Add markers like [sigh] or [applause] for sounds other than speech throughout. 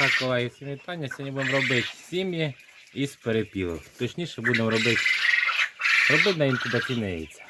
Так, колеги, всім вітання. Сьогодні будемо робити сім'ї із перепілок. Точніше будемо робити, робити на інкубаційне яйця.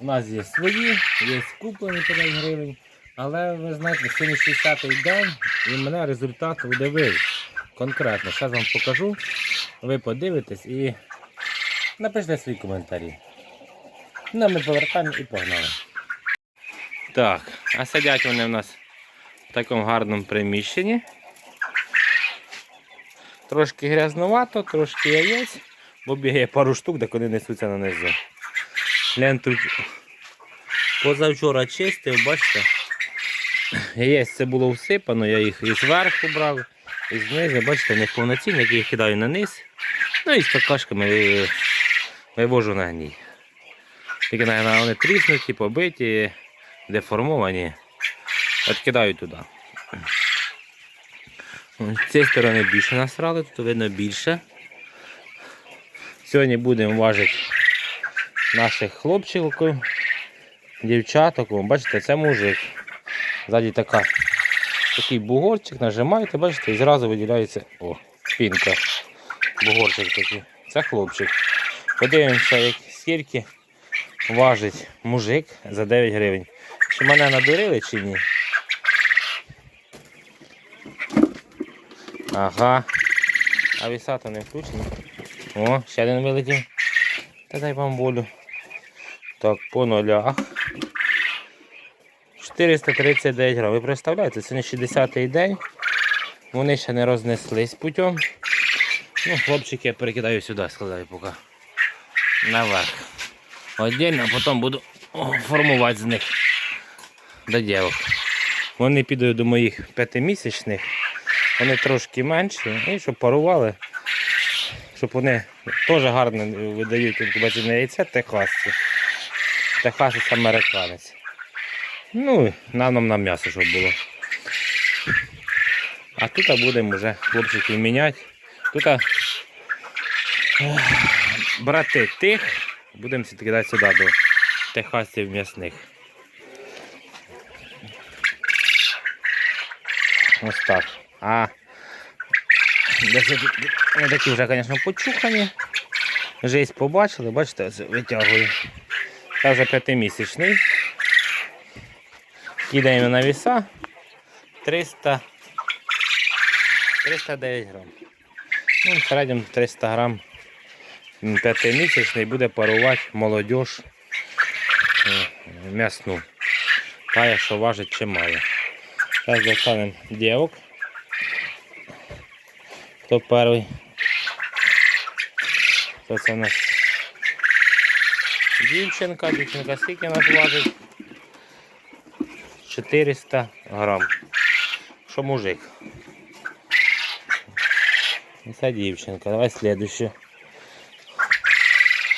У нас є свої, є куплені 5 гривень. Але ви знаєте, сьогодні 60-й день і мене результат удивив. Конкретно. Зараз вам покажу. Ви подивитесь і напишіть свої коментарі. Ну, ми повертаємо і погнали. Так, а сидять вони в нас в такому гарному приміщенні. Трошки грязнувато, трошки яєць, бо бігає пару штук, де вони несуться нанизу. Ленту позавчора чистив, бачите. Яєць це було всипано, я їх і зверху брав, і знизу, бачите, не повноцінні, які їх кидаю на низ. Ну і з какашками вивожу на гній. Тільки наверное, вони тріснуті, побиті, деформовані. От кидаю туди. З цієї сторони більше насрали, тут видно більше. Сьогодні будемо важити наших хлопчиків, дівчаток. Бачите, це мужик. Ззаді така, такий бугорчик, нажимаєте, бачите, і зразу виділяється о, пінка. Бугорчик такий. Це хлопчик. Подивимося, як, скільки важить мужик за 9 гривень. Чи мене надурили чи ні? Ага. А вісата не включена. О, ще один вилетів. Та дай вам волю. Так, по нулях. 439 грам. Ви представляєте, це не 60-й день. Вони ще не рознеслись путем. Ну, хлопчики я перекидаю сюди, складаю поки. Наверх. Отдельно, а потім буду формувати з них до дівок. Вони підуть до моїх п'ятимісячних. Вони трошки менші, і щоб парували, щоб вони теж гарно видають інкубаційне яйце техасці. Техасець американець. Ну, на нам на м'ясо, щоб було. А тут будемо вже хлопчиків міняти. Тут брати тих, будемо кидати сюди до техасців м'ясних. Ось так. А десь такі вже, звісно, почухані. Жесть побачили, бачите, витягую. Це вже п'ятимісячний. Кидаємо на віса 300, 309 грам. Ну, в середньому 300 грам п'ятимісячний буде парувати молодіж е, м'ясну. Тая, що важить чимало. Зараз достанемо дівок. Хто перший? Хто це у нас? Дівчинка, дівчинка скільки нас важить? 400 грам. Що мужик? Це дівчинка. Давай слідуючу.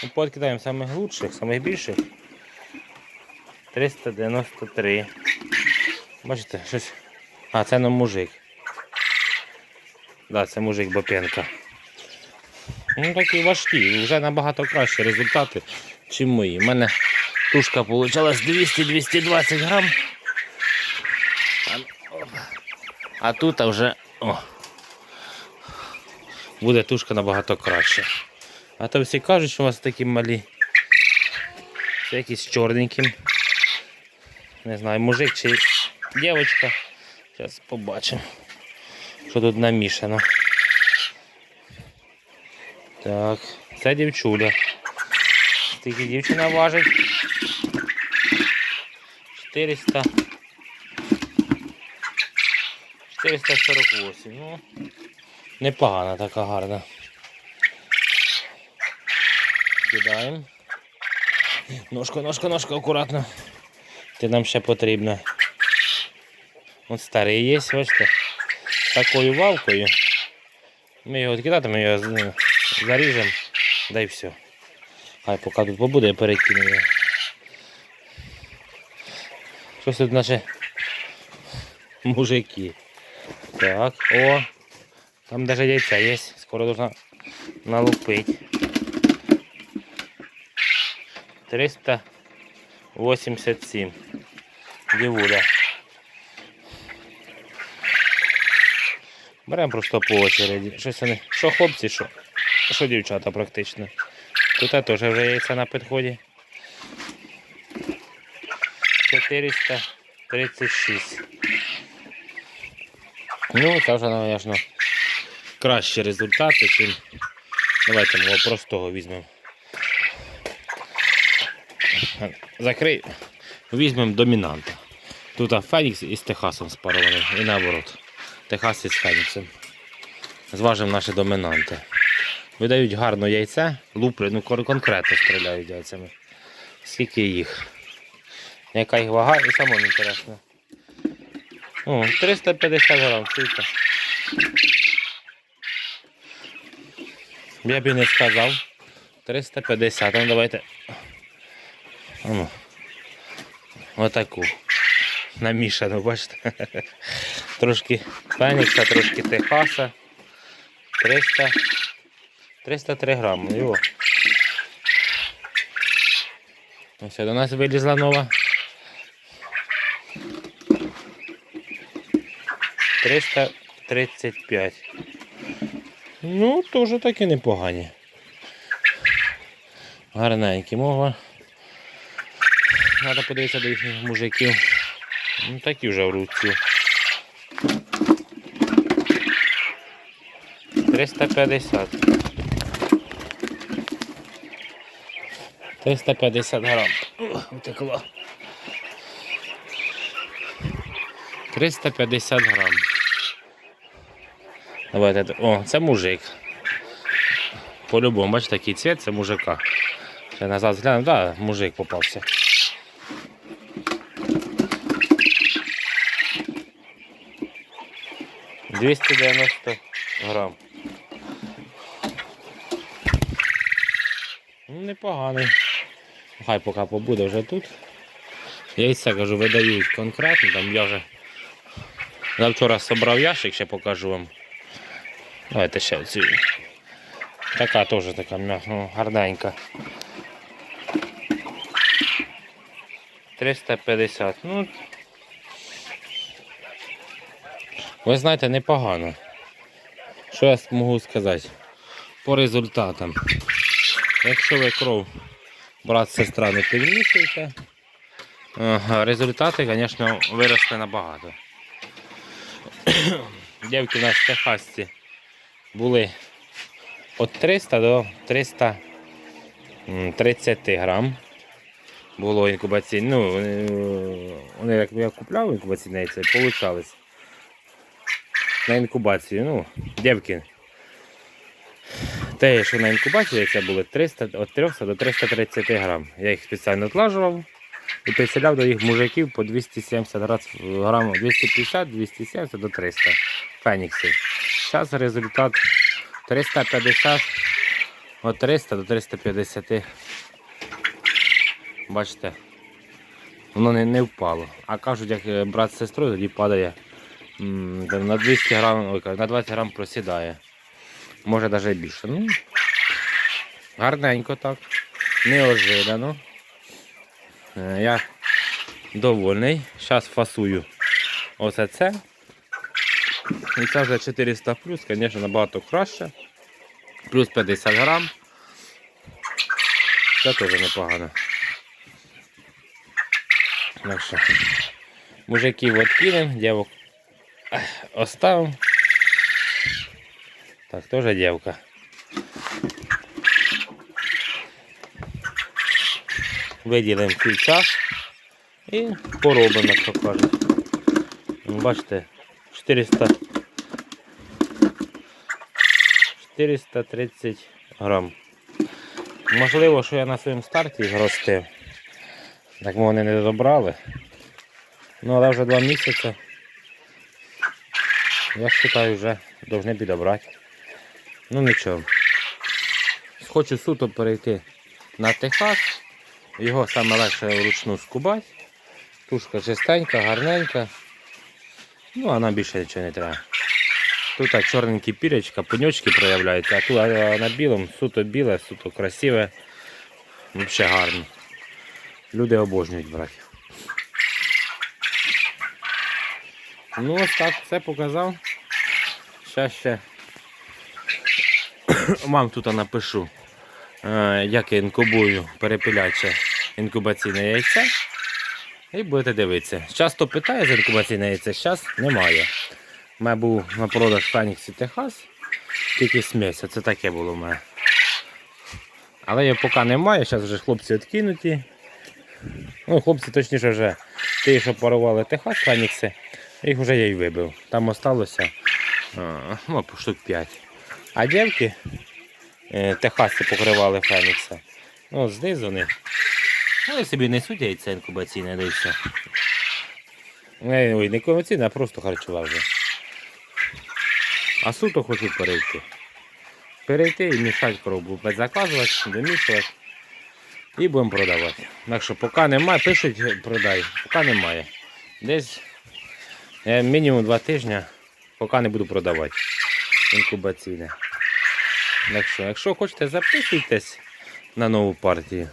Ну, Подкидаємо самих лучших, самих більших. 393. Бачите, щось. А, це не мужик. Да, це мужик Бопенка. Ну такі важкі, вже набагато кращі результати, ніж мої. У мене тушка вийшла 200-220 грам. А тут вже о, буде тушка набагато краще. А то всі кажуть, що у вас такі малі. Це якісь чорненькі. Не знаю, мужик чи дівчинка. Зараз побачимо, що тут намішано. Так, це дівчуля. Скільки дівчина важить? 400. 448. Ну, непогана така гарна. Кидаємо. Ножка, ножка, ножка, акуратно. Ти нам ще потрібна. От старий є, бачите, такою валкою. Ми його відкидатимо, його з- заріжемо, да й все. Хай поки тут побуде, я перекину його. Щось тут наші мужики. Так, о, там даже яйця є, скоро должна налупити. 387. Дівуля. Беремо просто по очереді. Щось вони. Що хлопці, що, що дівчата практично. Тут теж вже яйця на підході. 436. Ну, це вже, звісно, кращі результати, чим. Давайте мого простого візьмемо. Закрий. Візьмемо домінанта. Тут Фенікс із Техасом спарований і наоборот. Техас із Феніксом. Зважимо наші домінанти. Видають гарно яйце, лупли, ну кон- конкретно стріляють яйцями. Скільки їх? Яка їх вага і самому інтересно. О, 350 грам, чуєте? Я б і не сказав. 350, ну давайте. Ану. Отаку. Намішану, бачите? Трошки Фенікса, трошки Техаса. 300. 303 грами. Йо. Ось до нас вилізла нова. 335. Ну, теж таки непогані. Гарненькі мова. Треба подивитися до їхніх мужиків. Ну такі вже в руці. 350. 350 грам. Утекло. 350 грам. Давайте. О, це мужик. По-любому, бачите, такий цвіт, це мужика. Ще назад згляну, так, да, мужик попався. Двісті дев'яносто грам. Непоганий. Хай поки побуде вже тут. Яйця, кажу, видають конкретно, там я вже завчора собрав ящик, ще покажу вам. Давайте ще цю. Така теж така ну, гарненька. 350. Ну. Ви знаєте, непогано. Що я можу сказати? По результатам. Якщо ви кров брат, сестра не підмішуєте, результати, звісно, виросли набагато. [coughs] Дівки у нас в Техасці були від 300 до 330 грам. Було інкубаційне. Ну, вони, як я купляв інкубаційне яйце, получались. На інкубацію, ну, дівки. Те, що на інкубації яйця були 300, від 300 до 330 грам. Я їх спеціально отлажував і підселяв до їх мужиків по 270 грам- грам, 250, 270 до 300 феніксів. Зараз результат 350 від 300 до 350. Бачите, воно не, не впало. А кажуть, як е, брат з сестрою, тоді падає на 200 грам, на 20 грам просідає. Може навіть більше. Ну, гарненько так. Неожиданно. Е, Я довольний. Зараз фасую оце це. І це вже 400 плюс, звісно, набагато краще. Плюс 50 грам. Це теж непогано. Так що, мужиків відкинемо, дівок оставимо. Так, теж дівка. Виділимо час і поробимо, як кажуть. Ну, Бачите, 400 430 грам. Можливо, що я на своєму старті ростив. Так ми вони не добрали. Ну, але вже два місяці. Я вважаю, вже повинні підобрати. Ну нічого. Хочу суто перейти на Техас. Його саме легше вручну скубати. Тушка чистенька, гарненька. Ну, а нам більше нічого не треба. Тут так, чорненькі пірячка, пеньочки проявляються, а тут а, на білому суто біле, суто красиве. Взагалі гарно. Люди обожнюють брати. Ну ось так, все показав. Щас ще вам тут напишу, е, як я інкубую перепиляче інкубаційне яйце. І будете дивитися. Часто питає за інкубаційне яйце, зараз немає. У мене був на продаж Феніксі Техас, тільки смесь, це таке було в мене. Але його поки немає, зараз вже хлопці відкинуті. Ну, хлопці точніше вже ті, що парували Техас Фенікси, їх вже я й вибив. Там осталося а, ну, штук 5. А дівки е, Техаси покривали Фенікса. Ну, знизу вони. Вони собі несуть яйце інкубаційне, все. Не, ой, не інкубаційне, а просто харчова вже. А суто хочуть перейти. Перейти і мішати коробу, заказувати, домішувати. І будемо продавати. Так що поки немає, пишуть продай, поки немає. Десь е, мінімум два тижні, поки не буду продавати. Інкубаційне. Так що, якщо хочете, записуйтесь на нову партію.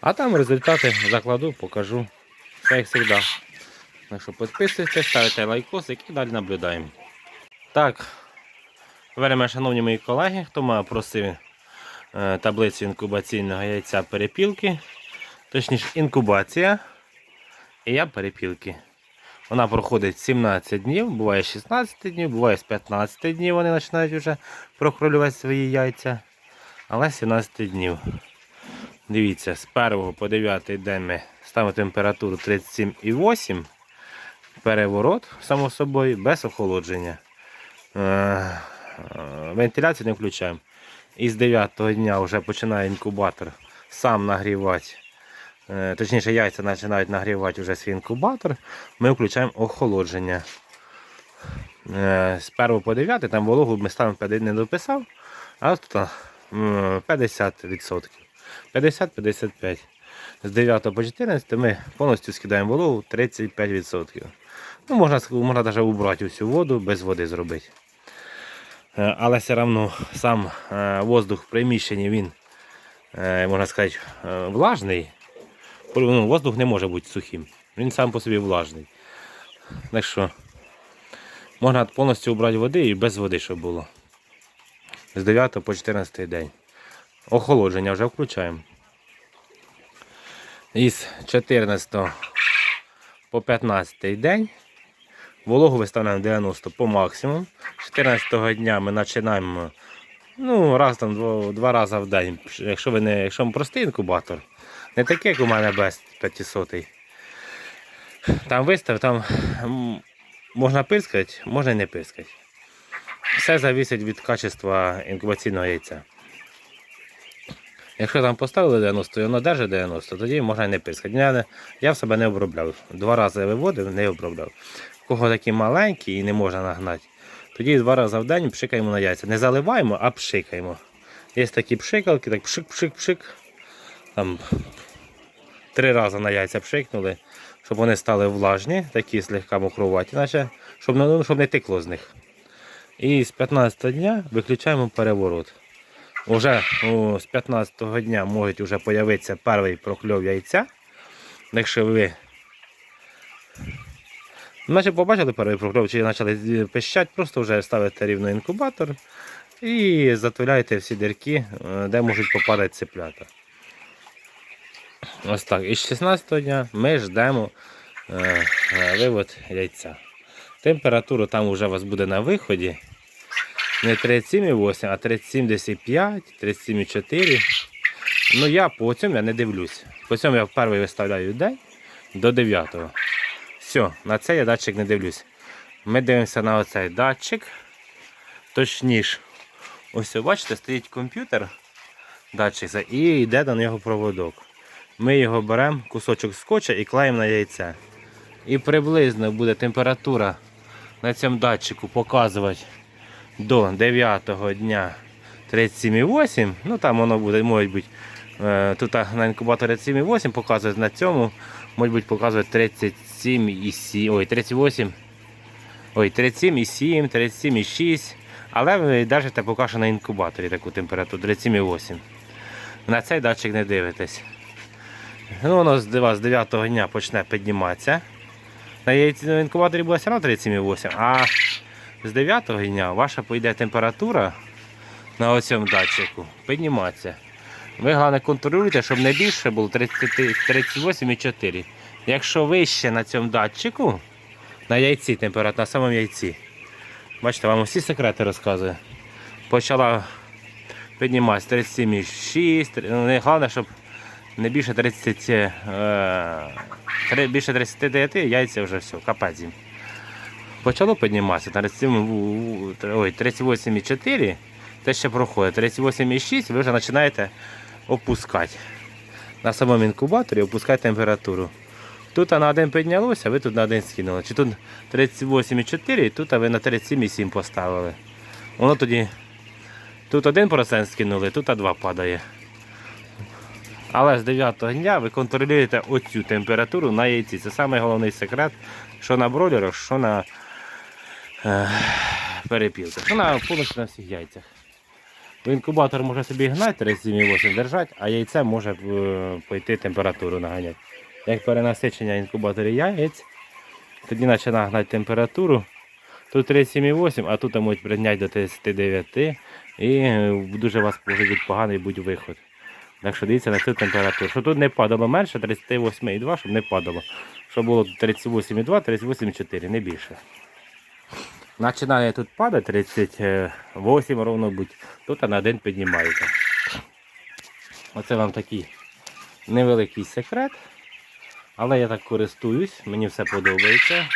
А там результати закладу, покажу. Все як завжди. Так що підписуйтесь, ставите лайкосик і далі наблюдаємо. Так, Веремо, шановні мої колеги, хто мене просив е, таблицю інкубаційного яйця перепілки, точніше інкубація і я перепілки. Вона проходить 17 днів, буває 16 днів, буває з 15 днів вони починають вже прокролювати свої яйця. Але 17 днів. Дивіться, з 1 по 9 день ми ставимо температуру 37,8. Переворот, само собою, без охолодження. Е, е, Вентиляцію не включаємо. І з 9 дня вже починає інкубатор сам нагрівати. Е, Точніше, яйця починають нагрівати вже свій інкубатор. Ми включаємо охолодження. Е, З 1 по 9 там вологу ми ставимо не дописав, а тут 50%. 50-55. З 9 по 14 ми повністю скидаємо вологу 35%. Ну, можна, можна навіть убрати всю воду, без води зробити. Е, Але все одно сам е, воздух в приміщенні він, е, можна сказати, е, влажний. Ну, воздух не може бути сухим. Він сам по собі влажний. Так що можна повністю убрати води і без води, щоб було. З 9 по 14 день. Охолодження вже включаємо. Із 14 по 15 день вологу виставляємо 90 по максимуму. 14 дня ми починаємо ну, раз там два, два рази в день. Якщо ви не, якщо простий інкубатор, не такий, як у мене без 500. Там вистав, там можна пирскати, можна і не пирскати. Все залежить від качества інкубаційного яйця. Якщо там поставили 90 і воно держить 90, тоді можна не пирскати. Я, я в себе не обробляв. Два рази виводив, не обробляв. Кого такі маленькі і не можна нагнати, тоді два рази в день пшикаємо на яйця. Не заливаємо, а пшикаємо. Є такі пшикалки, так пшик-пшик-пшик. Там три рази на яйця пшикнули, щоб вони стали влажні, такі слегка мокруваті, наче, щоб, ну, щоб не текло з них. І з 15 дня виключаємо переворот. Уже о, з 15 дня може вже з'явитися перший прокльов яйця. Якщо ви Наче побачили перший прокльов, чи почали пищати, просто вже ставите рівно інкубатор і затуляєте всі дірки, е, де можуть попадати цеплята. Ось так. І з 16 дня ми ждемо е, е, вивод яйця. Температура там вже у вас буде на виході. Не 37,8, а 37,5, 37,4. Ну я по цьому я не дивлюсь. По цьому я в перший виставляю день до 9. Все, на цей я датчик не дивлюсь. Ми дивимося на оцей датчик. Точніше, ось бачите, стоїть комп'ютер датчик і йде до нього проводок. Ми його беремо, кусочок скотча і клеїмо на яйце. І приблизно буде температура на цьому датчику показувати до 9 дня 37,8. Ну там воно буде, може бути, е, тут на інкубаторі 37,8 показує, на цьому може бути показує 37,7, ой, 38, ой, 37,7, 37,6. Але ви держите поки що на інкубаторі таку температуру 37,8. На цей датчик не дивитесь. Ну, воно з 9 дня почне підніматися. На інкубаторі буде все одно 37,8, а з 9 дня ваша пойде температура на оцьому датчику підніматися. Ви головне контролюйте, щоб не більше було 38,4. Якщо вище на цьому датчику, на яйці температура, на самому яйці. Бачите, вам всі секрети розказую. Почала підніматися 37,6. Ну, головне, щоб не більше 30, е, більше 39 яйця вже все, капець їм. Почало підніматися 37, у- у- ой, 38,4, те ще проходить. 38,6 ви вже починаєте опускати. На самому інкубаторі опускати температуру. Тут на один піднялося, ви тут на один скинули. Чи тут 38,4 і тут ви на 37,7 поставили. Воно тоді тут 1% скинули, тут 2 падає. Але з 9 дня ви контролюєте оцю температуру на яйці. Це найголовніший секрет, що на бройлерах, що на е, перепілках. Що на повністю на всіх яйцях. Інкубатор може собі гнати 37,8 держати, а яйце може е, пойти температуру наганяти. Як перенасичення інкубаторів яєць, тоді починає гнати температуру. Тут 37,8, а тут можуть прийняти до 39 і е, дуже у вас може бути поганий будь виход. Так що дивіться на цю температуру. Щоб тут не падало менше 38,2, щоб не падало. Щоб було 38,2, 38,4, не більше. Починає тут падати 38 ровно будь. Тут на день піднімається. Оце вам такий невеликий секрет. Але я так користуюсь, мені все подобається.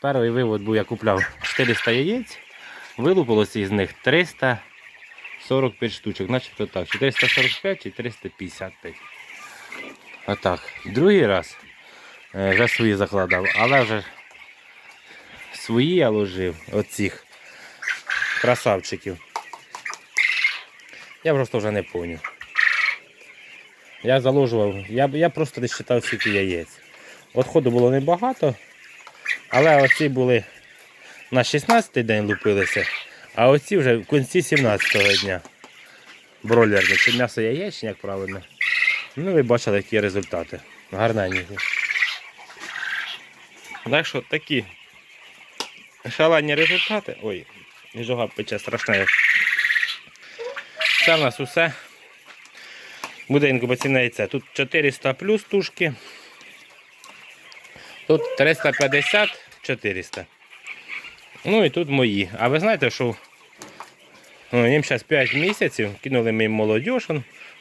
Перший вивод був, я купляв 400 яєць, вилупилося із них 345 штучок, начебто так, 445 чи 355. Отак. Другий раз е, вже свої закладав, але вже свої я ложив, оцих красавчиків. Я просто вже не пам'ятаю. Я заложував, я, я просто не считав скільки яєць. Отходу було небагато, але оці були на 16-й день лупилися, а оці вже в кінці 17-го дня. Бройлерні, це м'ясо яєчня, як правильно. Ну, ви бачили, які результати. Гарненькі. Так що такі шалені результати. Ой, жога пече страшне. Це в нас усе. Буде інкубаційне яйце. Тут 400 плюс тушки. Тут 350, 400. Ну і тут мої. А ви знаєте, що ну, їм зараз 5 місяців, кинули ми їм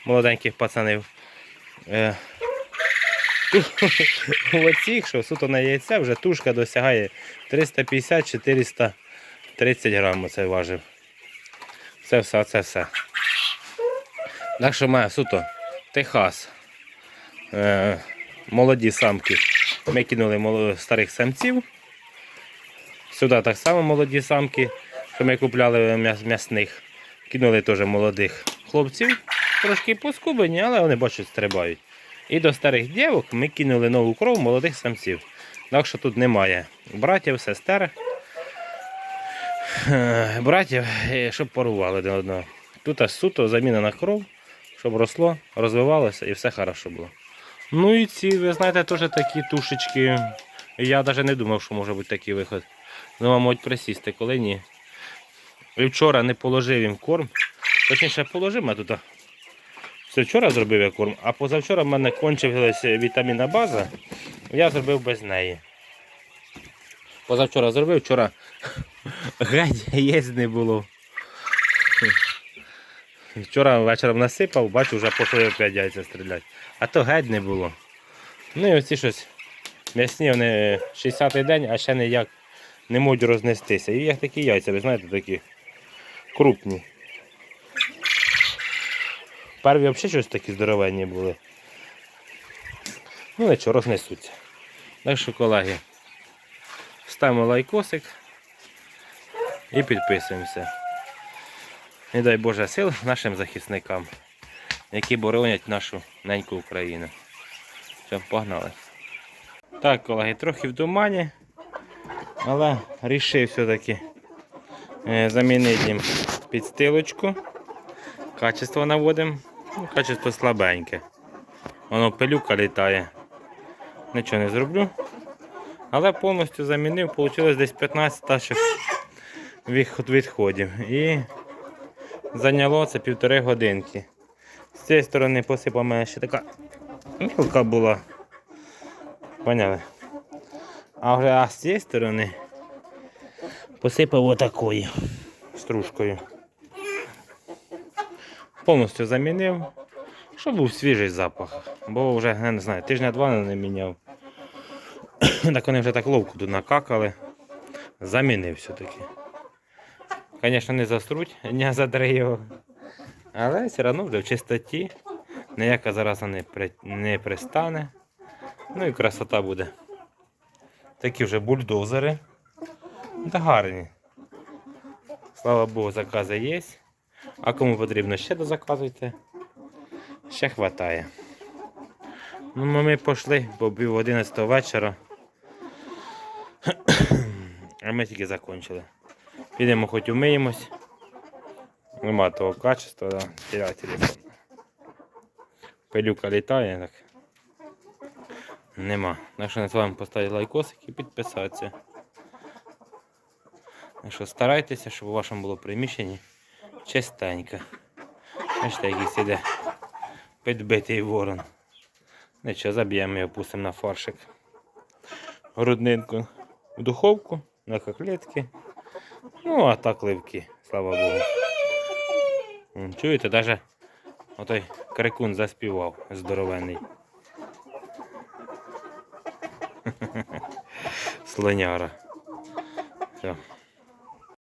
молоденьких пацанів. Е, [laughs] у оцих, що суто на яйце, вже тушка досягає 350-430 грам оце важив. Це все, це все. Так що має суто Техас. Е, молоді самки. Ми кинули старих самців. Сюди так само молоді самки, що ми купляли м'ясних. Кинули теж молодих хлопців. Трошки поскубені, але вони бачать, стрибають. І до старих дівок ми кинули нову кров молодих самців. Так що тут немає братів, сестер. Е, Братів, е, щоб парували один одного. Тут суто заміна на кров, щоб росло, розвивалося і все хорошо було. Ну і ці, ви знаєте, теж такі тушечки. Я навіть не думав, що може бути такий виход. Ну, мабуть, присісти, коли ні. І вчора не положив їм корм. Точніше, положив, а тут. Це вчора зробив я корм, а позавчора в мене кончилася вітамінна база. Я зробив без неї. Позавчора зробив, вчора [laughs] геть яєць не було. Вчора вечором насипав, бачу, вже пішли опять яйця стріляти. А то геть не було. Ну і оці щось м'ясні, вони 60-й день, а ще ніяк не можуть рознестися. І як такі яйця, ви знаєте, такі крупні. Перві взагалі щось такі здоровенні були. Ну нічого, рознесуться. Так що, колеги, ставимо лайкосик і підписуємося. І дай Боже сил нашим захисникам, які боронять нашу неньку Україну. Все, погнали. Так, колеги, трохи в тумані, але рішив все-таки замінити їм підстилочку. Качество наводимо. Ну, качество слабеньке. Воно пилюка літає. Нічого не зроблю. Але повністю замінив, вийшло десь 15 та відходів. І зайняло це півтори годинки. З цієї сторони посипа мене ще така мілка була. Поняли? А вже а з цієї сторони посипав отакою стружкою. Повністю замінив, щоб був свіжий запах. Бо вже, я не знаю, тижня два не міняв. [coughs] так вони вже так ловко тут накакали. Замінив все-таки. Звісно, не заструть, не його. Але все одно вже в чистоті. Ніяка зараза не, при... не пристане. Ну і красота буде. Такі вже бульдозери. Та гарні. Слава Богу, закази є. А кому потрібно ще дозаказуйте. Ще хватає. Ну, ми пішли, бо пів 11 вечора. А ми тільки закінчили. Підемо хоч умиємось. Нема того качества, да. Теряй телефон. Пилюка літає, так. Нема. Так що не з вами поставити лайкосик і підписатися. Так що старайтеся, щоб у вашому було приміщенні чистенько. Бачите, якийсь іде підбитий ворон. Нічого, заб'ємо його, пустимо на фаршик. Груднинку в духовку, на котлетки. Ну, а так ливки, слава Богу. Чуєте, навіть отой крикун заспівав здоровенний. [laughs] Слоняра. Все.